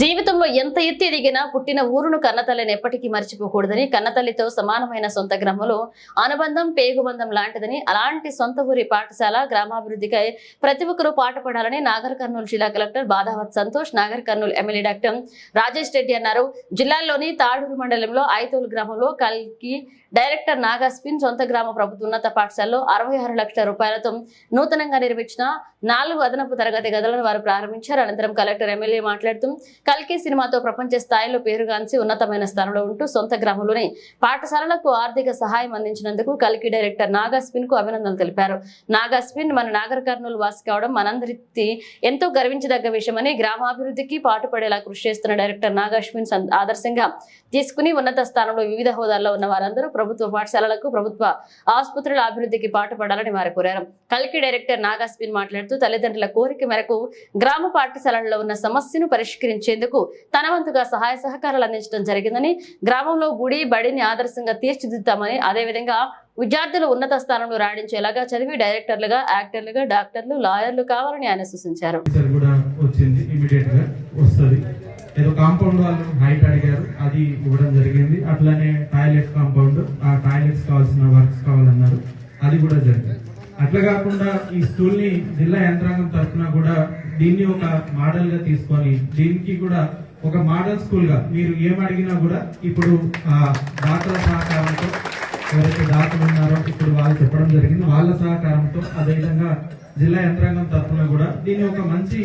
జీవితంలో ఎంత ఎత్తి ఎదిగినా పుట్టిన ఊరును కన్నతల్లిని ఎప్పటికీ మర్చిపోకూడదని కన్నతల్లితో సమానమైన సొంత గ్రామంలో అనుబంధం పేగుబంధం లాంటిదని అలాంటి సొంత ఊరి పాఠశాల గ్రామాభివృద్ధికై ప్రతి ఒక్కరూ పాటుపడాలని నాగర్ కర్నూలు జిల్లా collector Badhavath Santosh Nagar Kurnool MLA doctor Rajesh Reddy అన్నారు. జిల్లాలోని తాడూరు మండలంలో ఐతోలు గ్రామంలో కల్కి డైరెక్టర్ నాగాస్పిన్ సొంత గ్రామ ప్రభుత్వ ఉన్నత పాఠశాలలో అరవై ఆరు లక్షల రూపాయలతో నూతనంగా నిర్మించిన నాలుగు అదనపు తరగతి గదులను వారు ప్రారంభించారు. అనంతరం కలెక్టర్ ఎమ్మెల్యే మాట్లాడుతూ కల్కి సినిమాతో ప్రపంచ స్థాయిలో పేరుగాంచి ఉన్నతమైన స్థానంలో ఉంటూ సొంత గ్రామంలోనే పాఠశాలలకు ఆర్థిక సహాయం అందించినందుకు కల్కి డైరెక్టర్ నాగాస్పిన్కు అభినందనలు తెలిపారు. నాగాస్పిన్ మన నాగర్ కర్నూలు వాసి కావడం మనందరికి ఎంతో గర్వించదగ్గ విషయమని గ్రామాభివృద్ధికి పాటుపడేలా కృషి చేస్తున్న డైరెక్టర్ నాగాస్పిన్ ఆదర్శంగా తీసుకుని ఉన్నత స్థానంలో వివిధ హోదాల్లో ఉన్న వారందరూ ప్రభుత్వ పాఠశాలలకు ప్రభుత్వ ఆసుపత్రుల అభివృద్ధికి పాటుపడాలని వారు కోరారు. కల్కి డైరెక్టర్ నాగాస్పిన్ మాట్లాడుతూ తల్లిదండ్రుల కోరిక మేరకు గ్రామ పాఠశాలల్లో ఉన్న సమస్యను పరిష్కరించేందుకు తన వంతుగా సహాయ సహకారాలు అందించడం జరిగిందని గ్రామంలో గుడి బడిని ఆదర్శంగా తీర్చిదిద్దామని అదేవిధంగా విద్యార్థులు ఉన్నత స్థానంలో రాణించేలాగా చదివి డైరెక్టర్లుగా యాక్టర్లుగా డాక్టర్లు లాయర్లు కావాలని ఆయన సూచించారు. ఏదో కాంపౌండ్ వాళ్ళు హైట్ అడిగారు అది ఇవ్వడం జరిగింది. అట్లానే టాయిలెట్ కాంపౌండ్ ఆ టాయిలెట్స్ కావాల్సిన వర్క్స్ కావాలన్నారు. అది కూడా జరిగింది. అట్లా కాకుండా ఈ స్కూల్ని జిల్లా యంత్రాంగం తరఫున కూడా దీన్ని ఒక మోడల్గా తీసుకొని దీనికి కూడా ఒక మోడల్ స్కూల్గా మీరు ఏమడిగినా కూడా ఇప్పుడు ఆ దాతల సహకారంతో ఎవరైతే దాతలు ఉన్నారో ఇప్పుడు వాళ్ళు చెప్పడం జరిగింది వాళ్ళ సహకారంతో అదేవిధంగా జిల్లా యంత్రాంగం తరఫున కూడా దీన్ని ఒక మంచి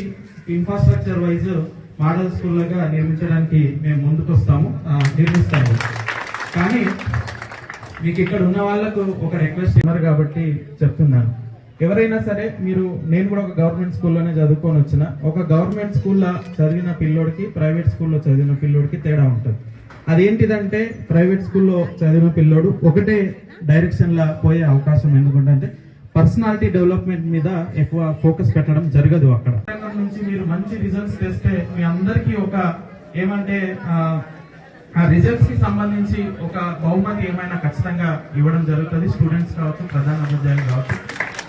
ఇన్ఫ్రాస్ట్రక్చర్ వైజ్ మోడల్ స్కూల్గా నిర్మించడానికి మేము ముందుకు వస్తాము నిర్మిస్తాము. కానీ మీకు ఇక్కడ ఉన్న వాళ్ళకు ఒక రిక్వెస్ట్ ఉన్నారు కాబట్టి చెప్తున్నాను. ఎవరైనా సరే మీరు నేను కూడా ఒక గవర్నమెంట్ స్కూల్లోనే చదువుకొని వచ్చిన. ఒక గవర్నమెంట్ స్కూల్లో చదివిన పిల్లోడికి ప్రైవేట్ స్కూల్లో చదివిన పిల్లోడికి తేడా ఉంటుంది. అదేంటిదంటే ప్రైవేట్ స్కూల్లో చదివిన పిల్లోడు ఒకటే డైరెక్షన్లో పోయే అవకాశం ఎందుకంటే పర్సనాలిటీ డెవలప్మెంట్ మీద ఎక్కువ ఫోకస్ పెట్టడం జరగదు అక్కడ. నుంచి మీరు మంచి రిజల్ట్స్ తెస్తే మీ అందరికీ ఒక ఏమంటే ఆ, రిజల్ట్స్కి సంబంధించి ఒక బహుమతి ఏమైనా ఖచ్చితంగా ఇవ్వడం జరుగుతుంది. స్టూడెంట్స్ కావచ్చు ప్రధాన ఉపాధ్యాయులు కావచ్చు.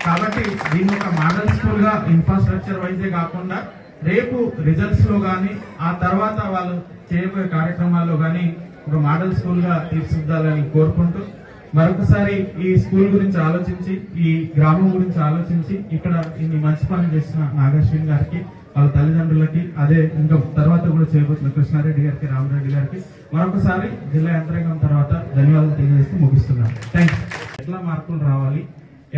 కాబట్టి దీన్ని ఒక మోడల్ స్కూల్గా ఇన్ఫ్రాస్ట్రక్చర్ వైజే కాకుండా రేపు రిజల్ట్స్లో కానీ ఆ తర్వాత వాళ్ళు చేయబోయే కార్యక్రమాల్లో కానీ ఒక మోడల్ స్కూల్గా తీర్చిదిద్దాలని కోరుకుంటూ మరొకసారి ఈ స్కూల్ గురించి ఆలోచించి ఈ గ్రామం గురించి ఆలోచించి ఇక్కడ ఇన్ని మంచి పనులు చేసిన నాగశ్విన్ గారికి వాళ్ళ తల్లిదండ్రులకి అదే ఇంకా తర్వాత కూడా చేయబోతున్న కృష్ణారెడ్డి గారికి రామరెడ్డి గారికి మరొకసారి జిల్లా యంత్రాంగం తర్వాత ధన్యవాదాలు తెలియజేస్తూ ముగిస్తున్నాను. థ్యాంక్స్ ఎట్లా మార్కులు రావాలి?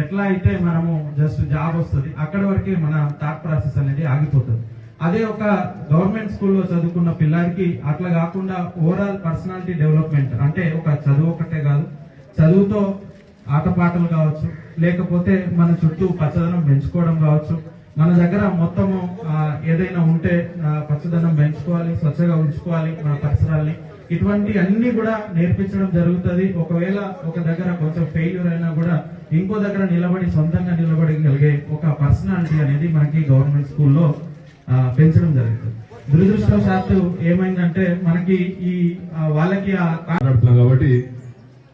ఎట్లా అయితే మనము జస్ట్ జాబ్ వస్తుంది అక్కడి వరకే మన థాట్ ప్రాసెస్ అనేది ఆగిపోతుంది. అదే ఒక గవర్నమెంట్ స్కూల్లో చదువుకున్న పిల్లాడికి అట్లా కాకుండా ఓవరాల్ పర్సనాలిటీ డెవలప్మెంట్ అంటే ఒక చదువు ఒకటే కాదు చదువుతో ఆటపాటలు కావచ్చు లేకపోతే మన చుట్టూ పచ్చదనం పెంచుకోవడం కావచ్చు మన దగ్గర మొత్తము ఏదైనా ఉంటే పచ్చదనం పెంచుకోవాలి స్వచ్ఛగా ఉంచుకోవాలి మన పరిసరాల్ని. ఇటువంటి అన్ని కూడా నేర్పించడం జరుగుతుంది. ఒకవేళ ఒక దగ్గర కొంచెం ఫెయిల్యూర్ అయినా కూడా ఇంకో దగ్గర నిలబడి సొంతంగా నిలబడగలిగే ఒక పర్సనాలిటీ అనేది మనకి గవర్నమెంట్ స్కూల్లో పెంచడం జరుగుతుంది. దురదృష్టవశాత్తు ఏమైందంటే మనకి ఈ వాళ్ళకి ఆ మాట్లాడుతున్నాం కాబట్టి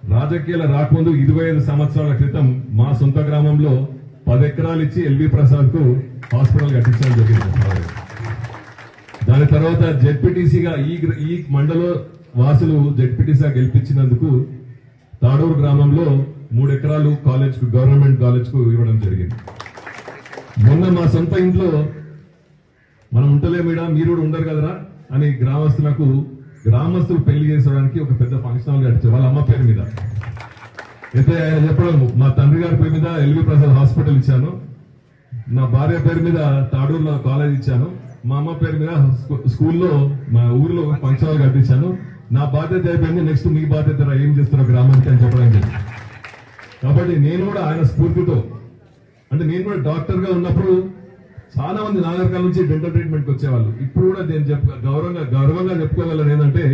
రాజకీయాల రాకముందు ఇరవై ఐదు సంవత్సరాల క్రితం మా సొంత గ్రామంలో పది ఎకరాలు ఇచ్చి ఎల్వి ప్రసాద్కు హాస్పిటల్ కట్టించడం జరిగింది. దాని తర్వాత జెడ్పీటీసీగా ఈ ఈ మండల వాసులు జెడ్పీటీసీగా గెలిపించినందుకు తాడూరు గ్రామంలో మూడు ఎకరాలు కాలేజ్కు గవర్నమెంట్ కాలేజ్కు ఇవ్వడం జరిగింది. మొన్న మా సొంత ఇంట్లో మనం ఉంటలేమిడా మీరు కూడా ఉండరు కదరా అని గ్రామస్తులకు గ్రామస్తులు పెళ్ళి చేసుకోవడానికి ఒక పెద్ద ఫంక్షన్ హాల్ కట్టించారు. వాళ్ళ అమ్మ పేరు మీద. అయితే ఆయన చెప్పడం మా తండ్రి గారి పేరు మీద ఎల్వి ప్రసాద్ హాస్పిటల్ ఇచ్చాను. నా భార్య పేరు మీద తాడూరులో కాలేజ్ ఇచ్చాను. మా అమ్మ పేరు మీద స్కూల్లో మా ఊర్లో ఫంక్షన్ కట్టించాను. నా బాధ్యత అయిపోయింది నెక్స్ట్ మీ బాధ్యత ఏం చేస్తారో గ్రామానికి అని చెప్పడం జరిగింది. కాబట్టి నేను కూడా ఆయన స్ఫూర్తితో అంటే నేను కూడా డాక్టర్గా ఉన్నప్పుడు చాలా మంది నాగరికాల నుంచి డెంటల్ ట్రీట్మెంట్కి వచ్చేవాళ్ళు. ఇప్పుడు కూడా నేను చెప్ప గౌరవంగా గౌరవంగా చెప్పుకోగలను ఏంటంటే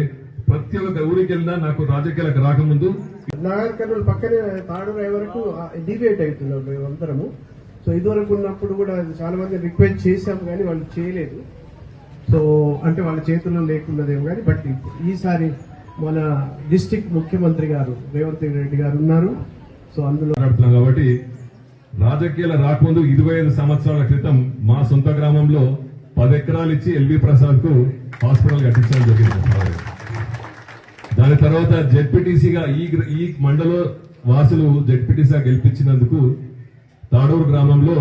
ప్రతి ఒక్క ఊరికి వెళ్ళినా నాకు రాజకీయాలకు రాకముందు నాగర్ కర్నూలు పక్కనే తాడూరు అయ్యే వరకు డిబేట్ అవుతున్నాం మేము అందరము సో ఇదివరకు ఉన్నప్పుడు కూడా చాలా మంది రిక్వెస్ట్ చేశాం కానీ వాళ్ళు చేయలేదు. సో అంటే వాళ్ళ చేతుల్లో లేకున్నదేమో కానీ బట్ ఈసారి మన డిస్టిక్ ముఖ్యమంత్రి గారు రేవంత్ రెడ్డి గారు ఉన్నారు. సో అందులో కాబట్టి రాజకీయాల రాకముందు ఇరవై ఐదు సంవత్సరాల క్రితం మా సొంత గ్రామంలో పది ఎకరాలు ఇచ్చి ఎల్వి ప్రసాద్కు హాస్పిటల్ కట్టించడం జరిగింది. దాని తర్వాత జెడ్పీటీసీగా ఈ ఈ మండల వాసులు జెడ్పీటీసీగా గెలిపించినందుకు తాడూరు గ్రామంలో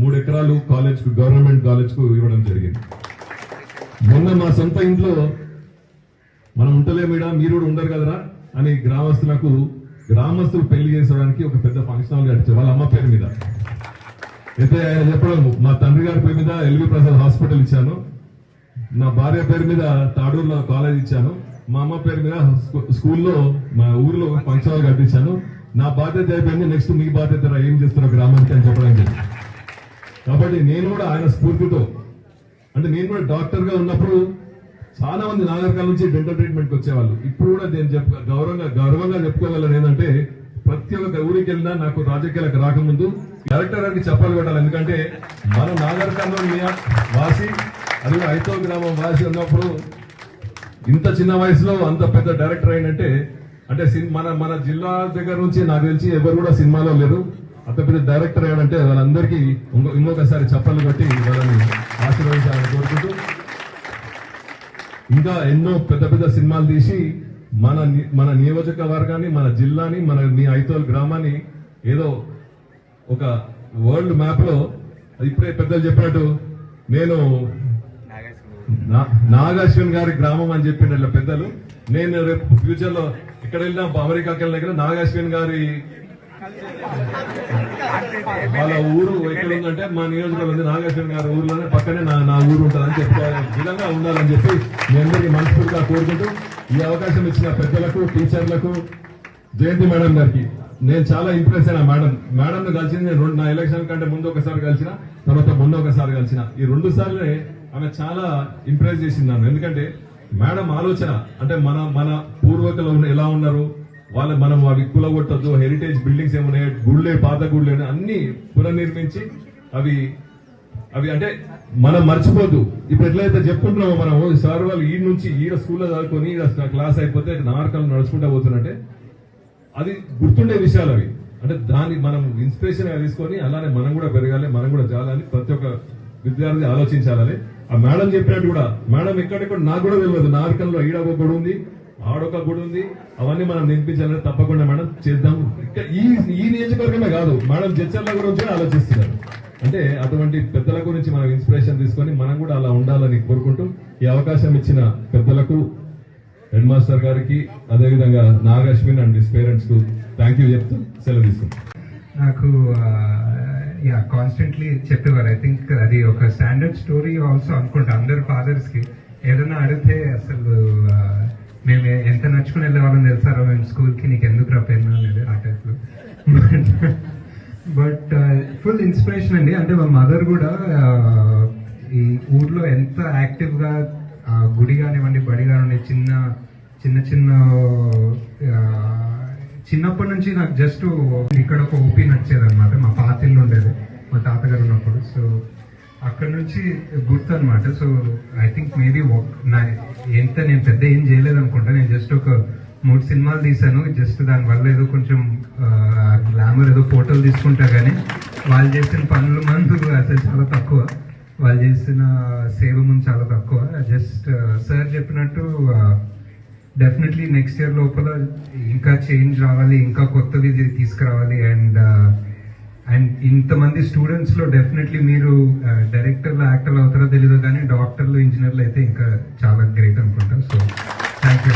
మూడు ఎకరాలు కాలేజ్కు గవర్నమెంట్ కాలేజ్కు ఇవ్వడం జరిగింది. మొన్న మా సొంత ఇంట్లో మనం ఉంటలేమిడా మీరు కూడా ఉండరు కదరా అని గ్రామస్తులకు గ్రామస్తులు పెళ్ళి చేసుకోవడానికి ఒక పెద్ద ఫంక్షన్ హాల్ కట్టించారు. వాళ్ళ అమ్మ పేరు మీద. అయితే ఆయన చెప్పడం మా తండ్రి గారి పేరు మీద ఎల్వి ప్రసాద్ హాస్పిటల్ ఇచ్చాను. నా భార్య పేరు మీద తాడూరులో కాలేజ్ ఇచ్చాను. మా అమ్మ పేరు మీద స్కూల్లో మా ఊర్లో ఫంక్షన్ కట్టించాను. నా బాధ్యత అయిపోయింది నెక్స్ట్ మీ బాధ్యత ఏం చేస్తారో గ్రామానికి అని చెప్పడం జరిగింది కాబట్టి నేను కూడా ఆయన స్ఫూర్తితో అంటే నేను కూడా డాక్టర్గా ఉన్నప్పుడు చాలా మంది నాగరికాల నుంచి డెంటల్ ట్రీట్మెంట్కి వచ్చేవాళ్ళు. ఇప్పుడు కూడా నేను చెప్ప గౌరవంగా గౌరవంగా చెప్పుకోగలను ఏంటంటే ప్రతి ఒక్క ఊరికి వెళ్ళినా నాకు రాజకీయాలకు రాకముందు డైరెక్టర్ గారికి చెప్పాలి కొట్టాలి. ఎందుకంటే మన నాగరికంలో వాసి అది కూడా ఐతో గ్రామం వాసి ఉన్నప్పుడు ఇంత చిన్న వయసులో అంత పెద్ద డైరెక్టర్ అయినంటే అంటే మన మన జిల్లా దగ్గర నుంచి నాకు తెలిసి ఎవరు కూడా సినిమాలో లేరు. అంత పెద్ద డైరెక్టర్ అయ్యాడంటే వాళ్ళందరికీ ఇంకో ఇంకొకసారి చప్పలు కొట్టి వాళ్ళని ఆశీర్వదించాలని కోరుకుంటూ ఇంకా ఎన్నో పెద్ద పెద్ద సినిమాలు తీసి మన ని- మన నియోజకవర్గాన్ని మన జిల్లాని మన మీ ఐతోల్ గ్రామాన్ని ఏదో ఒక వరల్డ్ మ్యాప్లో ఇప్పుడే పెద్దలు చెప్పినట్టు నేను నాగాశ్వన్ గారి గ్రామం అని చెప్పిన పెద్దలు. నేను రేపు ఫ్యూచర్లో ఇక్కడ వెళ్ళినా అమెరికాకి వెళ్ళిన దగ్గర నాగాశ్వన్ గారి వాళ్ళ ఊరు ఎక్కడ ఉందంటే మా నియోజకవర్గం ఉంది. గారి ఊర్లోనే పక్కనే నా నా ఊరు ఉంటుందని చెప్పుకోవాలి విధంగా ఉండాలని చెప్పి మీ అందరికీ మనస్ఫూర్తిగా కోరుకుంటూ ఈ అవకాశం ఇచ్చిన పెద్దలకు టీచర్లకు జయంతి మేడం గారికి నేను చాలా ఇంప్రెస్ అయినా మేడం. మేడం కలిసింది నేను నా ఎలక్షన్ కంటే ముందు ఒకసారి కలిసిన తర్వాత మొన్న ఒకసారి కలిసిన. ఈ రెండు సార్లే ఆమె చాలా ఇంప్రెస్ చేసింది నన్ను. ఎందుకంటే మేడం ఆలోచన అంటే మన మన పూర్వకులు ఉన్న- ఎలా ఉన్నారు? వాళ్ళ మనం అవి కూలగొట్టద్దు హెరిటేజ్ బిల్డింగ్స్ ఏమున్నాయి గుళ్ళే పాత గుళ్ళే అన్ని పునర్నిర్మించి అవి అవి అంటే మనం మర్చిపోద్దు. ఇప్పుడు ఎట్లయితే చెప్పుకుంటున్నామో మనం సార్ వాళ్ళు ఈ నుంచి ఈడ స్కూల్లో చదువుకొని క్లాస్ అయిపోతే నారకాలు నడుచుకుంటా పోతున్నట్టే అది గుర్తుండే విషయాలు అవి. అంటే దాన్ని మనం ఇన్స్పిరేషన్ తీసుకొని అలానే మనం కూడా పెరగాలి మనం కూడా జాలని ప్రతి ఒక్క విద్యార్థి ఆలోచించాలని ఆ మేడం చెప్పినట్టు కూడా మేడం ఎక్కడెక్కడ నాకు కూడా తెలియదు. నారకంలో ఈడొక గుడి ఉంది ఆడొక గుడి ఉంది. అవన్నీ మనం నింపించాలని తప్పకుండా మేడం చేద్దాం. ఈ ఈ నియోజకవర్గమే కాదు మేడం జడ్చర్ల గురించి ఆలోచిస్తున్నారు. అంటే అటువంటి పెద్దల గురించి మనం ఇన్స్పిరేషన్ తీసుకొని మనం కూడా అలా ఉండాలని కోరుకుంటూ ఈ అవకాశం ఇచ్చిన పెద్దలకు హెడ్ మాస్టర్ గారికి అదేవిధంగా నాగశ్విన్ అండ్ హిస్ పేరెంట్స్కు థ్యాంక్ యూ చెప్తూ సెలవు తీసుకుంటాం నాకు యా కాన్స్టెంట్లీ చెప్పేవారు. ఐ థింక్ అది ఒక స్టాండర్డ్ స్టోరీ ఆల్సో అనుకుంటా అందరు ఫాదర్స్కి. ఏదైనా అడిగితే అసలు మేము ఎంత నడుచుకుని వెళ్ళేవాళ్ళం తెలుసారో మేము స్కూల్కి నీకు ఎందుకు రా పెన్ను అనేది ఆ టైప్లో. బట్ ఫుల్ ఇన్స్పిరేషన్ అండి. అంటే మా మదర్ కూడా ఈ ఊర్లో ఎంత యాక్టివ్గా గుడి కానివ్వండి బడి కానివ్వండి చిన్న చిన్న చిన్న చిన్నప్పటి నుంచి నాకు జస్ట్ ఇక్కడ ఒక ఓపీ నచ్చేది అనమాట మా పాత ఇల్లు ఉండేది. మా తాతగారు ఉన్నప్పుడు. సో అక్కడ నుంచి గుర్తు అనమాట సో ఐ థింక్ మేబీ నా ఎంత నేను పెద్ద ఏం చేయలేదు అనుకుంటా. నేను జస్ట్ ఒక మూడు సినిమాలు తీశాను. జస్ట్ దానివల్ల ఏదో కొంచెం గ్లామర్ ఏదో ఫోటోలు తీసుకుంటా కానీ వాళ్ళు చేసిన పనులు మందు అసలు చాలా తక్కువ. వాళ్ళు చేసిన సేవ ముందు చాలా తక్కువ. జస్ట్ సార్ చెప్పినట్టు డెఫినెట్లీ నెక్స్ట్ ఇయర్ లోపల ఇంకా చేంజ్ రావాలి ఇంకా కొత్తవి ఇది తీసుకురావాలి అండ్ అండ్ uh, ఇంతమంది స్టూడెంట్స్లో డెఫినెట్లీ మీరు uh, డైరెక్టర్లు యాక్టర్లు అవుతారో తెలియదు కానీ డాక్టర్లు ఇంజనీర్లు అయితే ఇంకా చాలా గ్రేట్ అనుకుంటా. So thank you